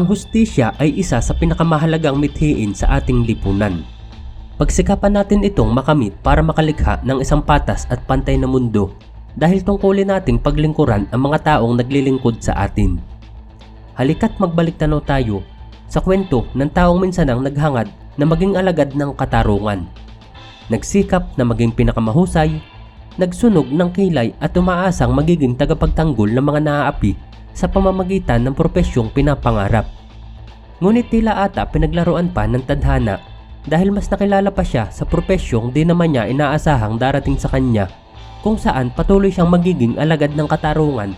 Ang hustisya ay isa sa pinakamahalagang mithiin sa ating lipunan. Pagsikapan natin itong makamit para makalikha ng isang patas at pantay na mundo dahil tungkulin nating paglingkuran ang mga taong naglilingkod sa atin. Halika't magbalik tanaw tayo sa kwento ng taong minsanang naghangad na maging alagad ng katarungan. Nagsikap na maging pinakamahusay, nagsunog ng kilay at umaasang magiging tagapagtanggol ng mga naaapi sa pamamagitan ng profesyong pinapangarap. Ngunit tila ata pinaglaruan pa ng tadhana dahil mas nakilala pa siya sa profesyong di naman niya inaasahang darating sa kanya kung saan patuloy siyang magiging alagad ng katarungan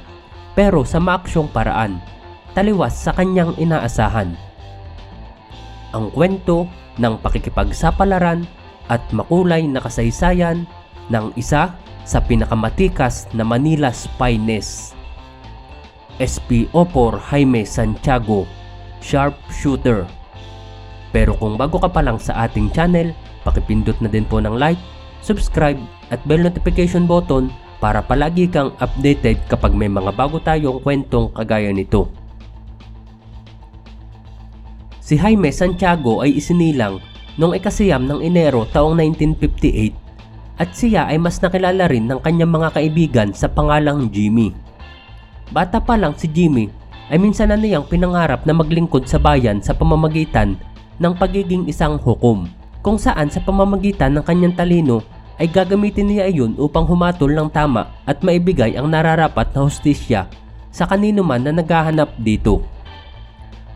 pero sa maaksyong paraan, taliwas sa kanyang inaasahan. Ang kwento ng pakikipagsapalaran at makulay na kasaysayan ng isa sa pinakamatikas na Manila Spyness. SPO4 Jaime Santiago, Sharpshooter. Pero kung bago ka pa lang sa ating channel, pakipindot na din po ng like, subscribe at bell notification button para palagi kang updated kapag may mga bago tayong kwentong kagaya nito. Si Jaime Santiago ay isinilang noong ikasiyam ng Enero taong 1958 at siya ay mas nakilala rin ng kanyang mga kaibigan sa pangalang Jimmy. Bata pa lang si Jimmy ay minsan na niyang pinangarap na maglingkod sa bayan sa pamamagitan ng pagiging isang hukom kung saan sa pamamagitan ng kanyang talino ay gagamitin niya iyon upang humatol ng tama at maibigay ang nararapat na hustisya sa kanino man na naghahanap dito.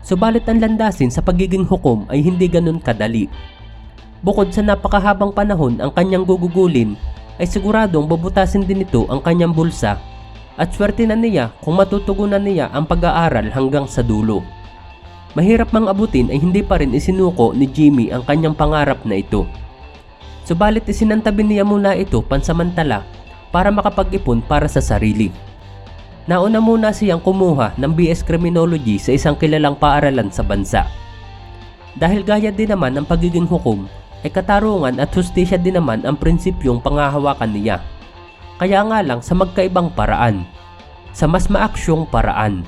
Subalit ang landasin sa pagiging hukom ay hindi ganun kadali. Bukod sa napakahabang panahon ang kanyang gugugulin, ay siguradong babutasin din ito ang kanyang bulsa at swerte na niya kung matutugunan niya ang pag-aaral hanggang sa dulo. Mahirap mang abutin ay hindi pa rin isinuko ni Jimmy ang kanyang pangarap na ito. Subalit isinantabi niya muna ito pansamantala para makapag-ipon para sa sarili. Nauna muna siyang kumuha ng BS Criminology sa isang kilalang paaralan sa bansa. Dahil gaya din naman ng pagiging hukom, ay katarungan at hustisya din naman ang prinsipyong pangahawakan niya. Kaya nga lang sa magkaibang paraan. Sa mas maaksyong paraan.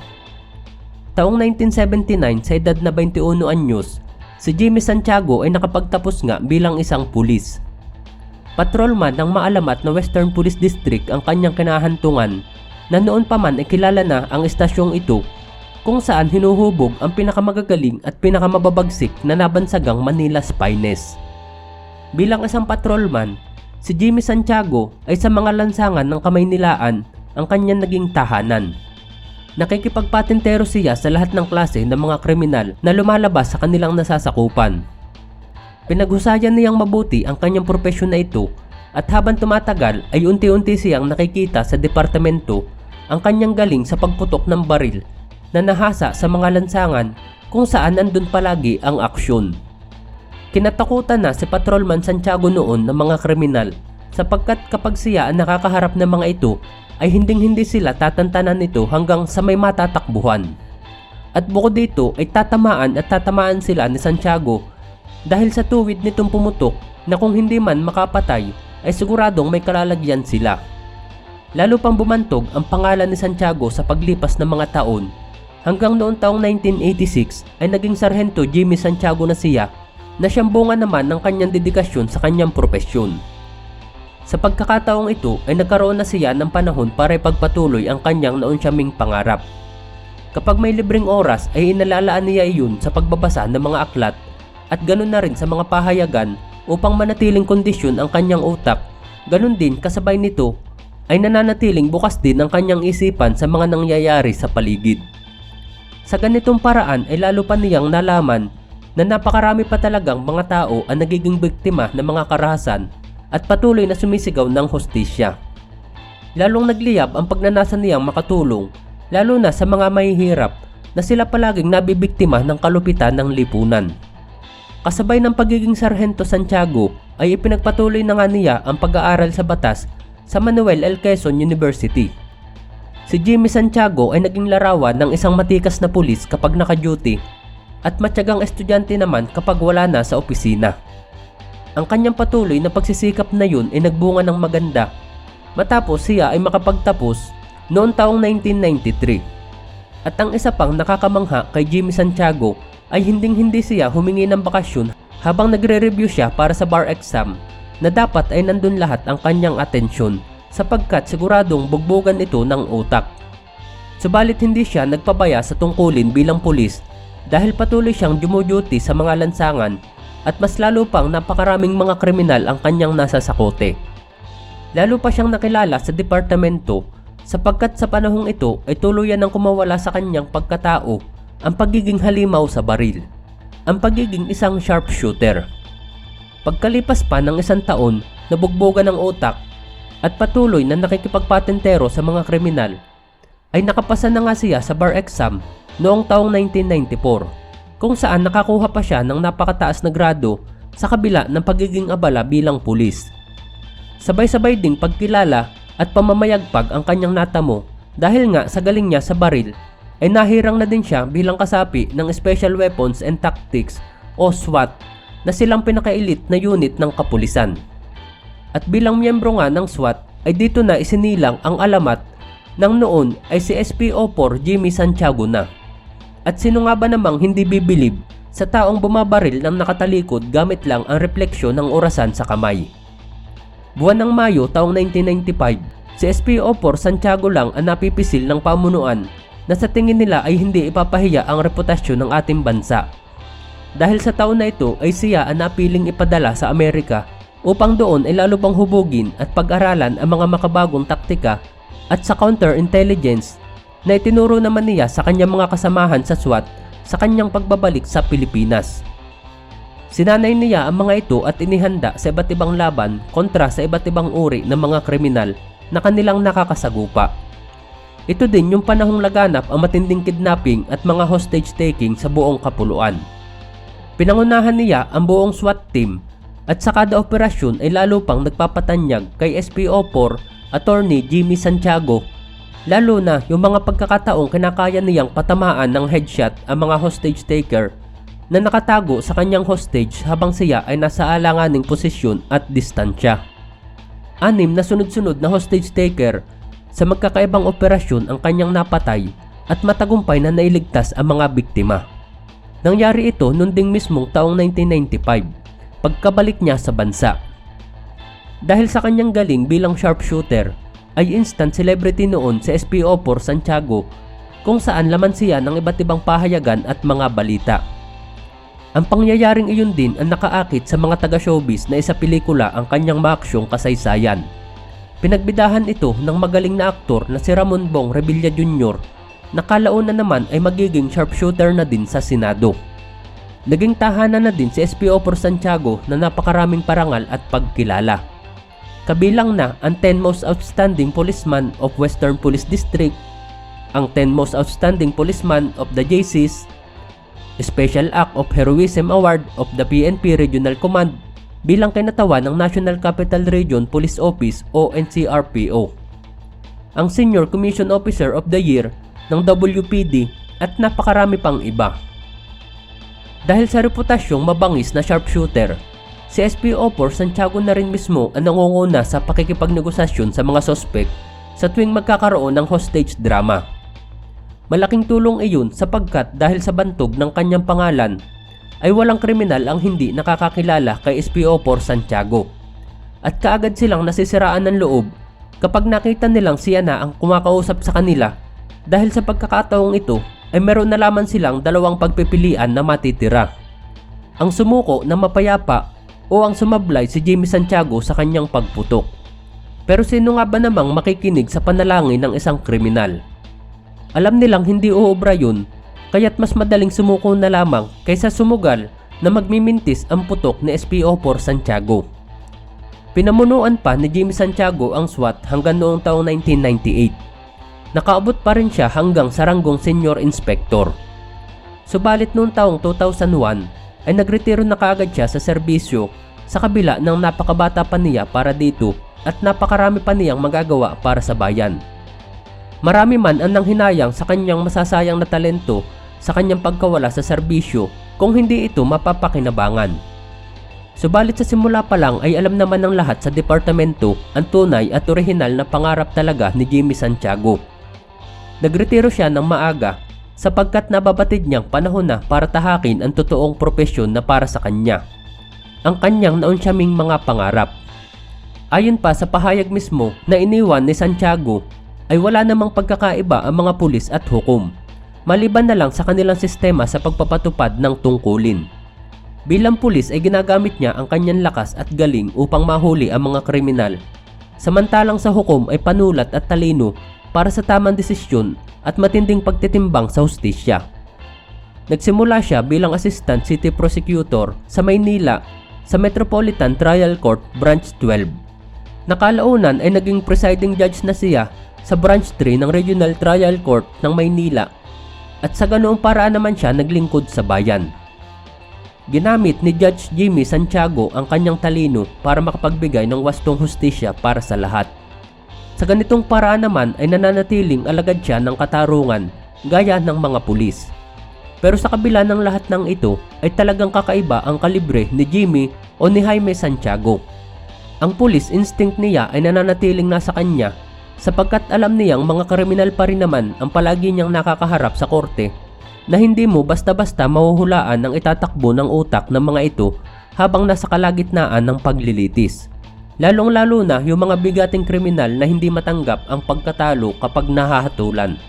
Taong 1979 sa edad na 21 anyos, si Jimmy Santiago ay nakapagtapos nga bilang isang pulis. Patrolman ng maalamat na Western Police District ang kanyang kinahantungan na noon pa man ay kilala na ang estasyong ito kung saan hinuhubog ang pinakamagagaling at pinakamababagsik na nabansagang Manila Spines. Bilang isang patrolman, si Jimmy Santiago ay sa mga lansangan ng kamay nilaan ang kanyang naging tahanan. Nakikipagpatintero siya sa lahat ng klase ng mga kriminal na lumalabas sa kanilang nasasakupan. Pinaghusayan niyang mabuti ang kanyang propesyon na ito at habang tumatagal ay unti-unti siyang nakikita sa departamento ang kanyang galing sa pagputok ng baril na nahasa sa mga lansangan kung saan nandun palagi ang aksyon. Kinatakutan na si Patrolman Santiago noon ng mga kriminal sapagkat kapag siya ang nakakaharap ng mga ito ay hinding-hindi sila tatantanan nito hanggang sa may matatakbuhan. At bukod dito ay tatamaan at tatamaan sila ni Santiago dahil sa tuwid nitong pumutok na kung hindi man makapatay ay siguradong may kalalagyan sila. Lalo pang bumantog ang pangalan ni Santiago sa paglipas ng mga taon hanggang noong taong 1986 ay naging Sargento Jimmy Santiago na siya na siyang bunga naman ng kanyang dedikasyon sa kanyang propesyon. Sa pagkakataong ito ay nagkaroon na siya ng panahon para ipagpatuloy ang kanyang naunsyaming pangarap. Kapag may libreng oras ay inalalaan niya iyon sa pagbabasa ng mga aklat at ganun na rin sa mga pahayagan upang manatiling kondisyon ang kanyang utak. Ganun din kasabay nito ay nananatiling bukas din ang kanyang isipan sa mga nangyayari sa paligid. Sa ganitong paraan ay lalo pa niyang nalaman na napakarami pa talagang mga tao ang nagiging biktima ng mga karahasan at patuloy na sumisigaw ng hostisya. Lalong nagliyab ang pagnanasa niyang makatulong lalo na sa mga mahihirap na sila palaging nabibiktima ng kalupitan ng lipunan. Kasabay ng pagiging Sargento Santiago ay ipinagpatuloy na nga niya ang pag-aaral sa batas sa Manuel L. Quezon University. Si Jimmy Santiago ay naging larawan ng isang matikas na pulis kapag naka-duty at matyagang estudyante naman kapag wala na sa opisina. Ang kanyang patuloy na pagsisikap na yun ay nagbunga ng maganda matapos siya ay makapagtapos noong taong 1993. At ang isa pang nakakamangha kay Jimmy Santiago ay hinding-hindi siya humingi ng bakasyon habang nagre-review siya para sa bar exam na dapat ay nandun lahat ang kanyang atensyon sapagkat siguradong bugbugan ito ng utak. Subalit hindi siya nagpabaya sa tungkulin bilang pulis dahil patuloy siyang dumuduty sa mga lansangan at mas lalo pang napakaraming mga kriminal ang kanyang nasa sakote. Lalo pa siyang nakilala sa departamento sapagkat sa panahong ito ay tuluyan ng kumawala sa kanyang pagkatao ang pagiging halimaw sa baril, ang pagiging isang sharpshooter. Pagkalipas pa ng isang taon, nabugbogan ng utak at patuloy na nakikipagpatentero sa mga kriminal, ay nakapasa na nga siya sa bar exam noong taong 1994 kung saan nakakuha pa siya ng napakataas na grado sa kabila ng pagiging abala bilang pulis. Sabay-sabay ding pagkilala at pamamayagpag ang kanyang natamo dahil nga sa galing niya sa baril ay nahirang na din siya bilang kasapi ng Special Weapons and Tactics o SWAT na silang pinaka-elite na unit ng kapulisan. At bilang miyembro nga ng SWAT ay dito na isinilang ang alamat ng noon ay si SPO4 Jimmy Santiago na. At sino nga ba namang hindi bibilib sa taong bumabaril ng nakatalikod gamit lang ang refleksyon ng orasan sa kamay. Buwan ng Mayo taong 1995, si SPO4 Santiago lang ang napipisil ng pamunuan na sa tingin nila ay hindi ipapahiya ang reputasyon ng ating bansa. Dahil sa taon na ito ay siya ang napiling ipadala sa Amerika upang doon ay lalo pang hubugin at pag-aralan ang mga makabagong taktika at sa counterintelligence na itinuro naman niya sa kanyang mga kasamahan sa SWAT sa kanyang pagbabalik sa Pilipinas. Sinanay niya ang mga ito at inihanda sa iba't ibang laban kontra sa iba't ibang uri ng mga kriminal na kanilang nakakasagupa. Ito din yung panahong laganap ang matinding kidnapping at mga hostage taking sa buong kapuluan. Pinangunahan niya ang buong SWAT team at sa kada operasyon ay lalo pang nagpapatanyag kay SPO4 Attorney Jimmy Santiago lalo na yung mga pagkakataong kinakaya niyang patamaan ng headshot ang mga hostage taker na nakatago sa kanyang hostage habang siya ay nasa alanganing posisyon at distansya. Anim na sunod-sunod na hostage taker sa magkakaibang operasyon ang kanyang napatay at matagumpay na nailigtas ang mga biktima. Nangyari ito noong ding mismong taong 1995, pagkabalik niya sa bansa. Dahil sa kanyang galing bilang sharpshooter, ay instant celebrity noon sa SPO4 Santiago kung saan laman siya ng iba't ibang pahayagan at mga balita. Ang pangyayaring iyon din ang nakaakit sa mga taga-showbiz na isa pelikula ang kanyang maaksyong kasaysayan. Pinagbidahan ito ng magaling na aktor na si Ramon Bong Revilla Jr. na kalaunan naman ay magiging sharpshooter na din sa Senado. Naging tahanan na din si SPO por Santiago na napakaraming parangal at pagkilala. Kabilang na ang 10 Most Outstanding Policeman of Western Police District, ang 10 Most Outstanding Policeman of the JCs, Special Act of Heroism Award of the PNP Regional Command bilang kinatawa ng National Capital Region Police Office o NCRPO. Ang Senior Commission Officer of the Year ng WPD at napakarami pang iba. Dahil sa reputasyong mabangis na sharpshooter, si SPO4 Santiago na rin mismo ang nangunguna sa pakikipagnegosasyon sa mga sospek sa tuwing magkakaroon ng hostage drama. Malaking tulong iyon sapagkat dahil sa bantog ng kanyang pangalan ay walang kriminal ang hindi nakakakilala kay SPO4 Santiago. At kaagad silang nasisiraan ng loob kapag nakita nilang siya na ang kumakausap sa kanila dahil sa pagkakataong ito ay meron na lamang silang dalawang pagpipilian na matitira. Ang sumuko na mapayapa o ang sumablay si Jimmy Santiago sa kanyang pagputok. Pero sino nga ba namang makikinig sa panalangin ng isang kriminal? Alam nilang hindi uobra yun, kaya't mas madaling sumuko na lamang kaysa sumugal na magmimintis ang putok ni SPO4 Santiago. Pinamunuan pa ni Jimmy Santiago ang SWAT hanggang noong taong 1998. Nakaabot pa rin siya hanggang sa ranggong Senior Inspector. Subalit noong taong 2001 ay nagretiro na kaagad siya sa serbisyo sa kabila ng napakabata pa niya para dito at napakarami pa niyang magagawa para sa bayan. Marami man ang nanghinayang sa kanyang masasayang na talento sa kanyang pagkawala sa serbisyo kung hindi ito mapapakinabangan. Subalit sa simula pa lang ay alam naman ng lahat sa departamento ang tunay at orihinal na pangarap talaga ni Jimmy Santiago. Nagretiro siya ng maaga sapagkat nababatid niyang panahon na para tahakin ang totoong propesyon na para sa kanya. Ang kanyang naunsyaming mga pangarap. Ayon pa sa pahayag mismo na iniwan ni Santiago ay wala namang pagkakaiba ang mga pulis at hukom. Maliban na lang sa kanilang sistema sa pagpapatupad ng tungkulin. Bilang pulis ay ginagamit niya ang kanyang lakas at galing upang mahuli ang mga kriminal. Samantalang sa hukom ay panulat at talino para sa tamang desisyon at matinding pagtitimbang sa hustisya. Nagsimula siya bilang Assistant City Prosecutor sa Maynila sa Metropolitan Trial Court Branch 12. Nakalaunan ay naging presiding judge na siya sa Branch 3 ng Regional Trial Court ng Maynila at sa ganoong paraan naman siya naglingkod sa bayan. Ginamit ni Judge Jimmy Santiago ang kanyang talino para makapagbigay ng wastong hustisya para sa lahat. Sa ganitong paraan naman ay nananatiling alagad siya ng katarungan gaya ng mga pulis. Pero sa kabila ng lahat ng ito ay talagang kakaiba ang kalibre ni Jimmy o ni Jaime Santiago. Ang pulis instinct niya ay nananatiling nasa kanya sapagkat alam niyang mga kriminal pa rin naman ang palagi niyang nakakaharap sa korte na hindi mo basta-basta mahuhulaan ang itatakbo ng utak ng mga ito habang nasa kalagitnaan ng paglilitis. Lalong-lalo na yung mga bigating kriminal na hindi matanggap ang pagkatalo kapag nahahatulan.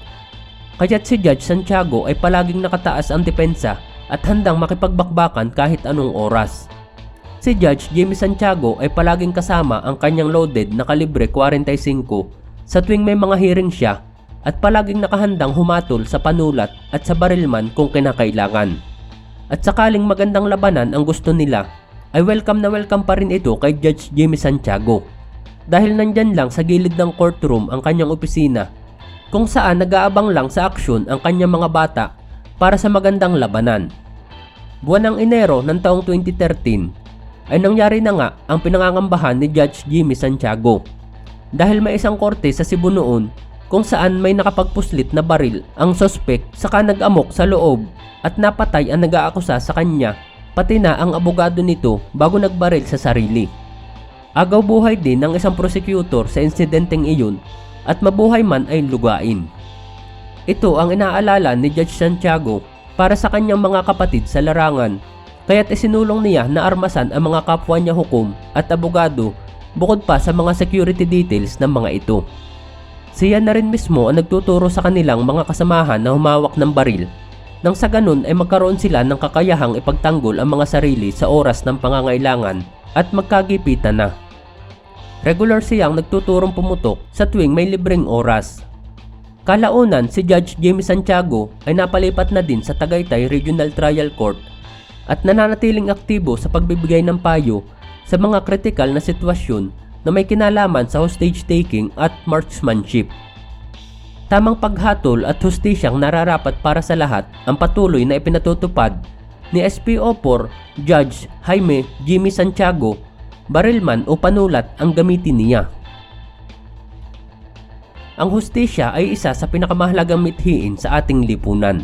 Kaya't si Judge Santiago ay palaging nakataas ang depensa at handang makipagbakbakan kahit anong oras. Si Judge Jimmy Santiago ay palaging kasama ang kanyang loaded na kalibre 45 sa tuwing may mga hearing siya at palaging nakahandang humatol sa panulat at sa barilman kung kinakailangan. At sakaling magandang labanan ang gusto nila, ay welcome na welcome pa rin ito kay Judge Jimmy Santiago. Dahil nandyan lang sa gilid ng courtroom ang kanyang opisina, kung saan nag-aabang lang sa aksyon ang kanyang mga bata para sa magandang labanan. Buwan ng Enero ng taong 2013 ay nangyari na nga ang pinangangambahan ni Judge Jimmy Santiago. Dahil may isang korte sa Cebu noon kung saan may nakapagpuslit na baril ang sospek saka nag-amok sa loob at napatay ang nag-aakusa sa kanya pati na ang abogado nito bago nagbaril sa sarili. Agaw buhay din ng isang prosecutor sa insidenteng iyon at mabuhay man ay lugain. Ito ang inaalala ni Judge Santiago para sa kanyang mga kapatid sa larangan kaya't isinulong niya na armasan ang mga kapwa niya hukom at abogado bukod pa sa mga security details ng mga ito. Siya na rin mismo ang nagtuturo sa kanilang mga kasamahan na humawak ng baril nang sa ganun ay magkaroon sila ng kakayahang ipagtanggol ang mga sarili sa oras ng pangangailangan at magkagipitan na. Regular siyang nagtuturong pumutok sa tuwing may libreng oras. Kalaunan si Judge Jamie Santiago ay napalipat na din sa Tagaytay Regional Trial Court at nananatiling aktibo sa pagbibigay ng payo sa mga kritikal na sitwasyon na may kinalaman sa hostage taking at marksmanship. Tamang paghatol at hustisyang nararapat para sa lahat ang patuloy na ipinatutupad ni SPO4 Judge Jaime Jimmy Santiago, barilman o panulat ang gamitin niya. Ang hustisya ay isa sa pinakamahalagang mithiin sa ating lipunan.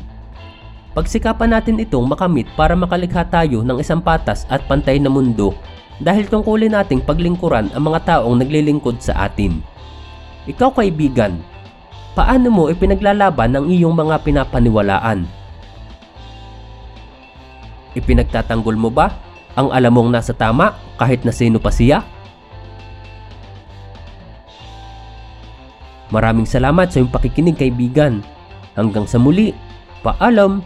Pagsikapan natin itong makamit para makalikha tayo ng isang patas at pantay na mundo dahil tungkulin nating paglingkuran ang mga taong naglilingkod sa atin. Ikaw kaibigan, paano mo ipinaglalaban ang iyong mga pinapaniwalaan? Ipinagtatanggol mo ba ang alam mong nasa tama kahit na sino pa siya? Maraming salamat sa iyong pakikinig kaibigan. Hanggang sa muli, paalam!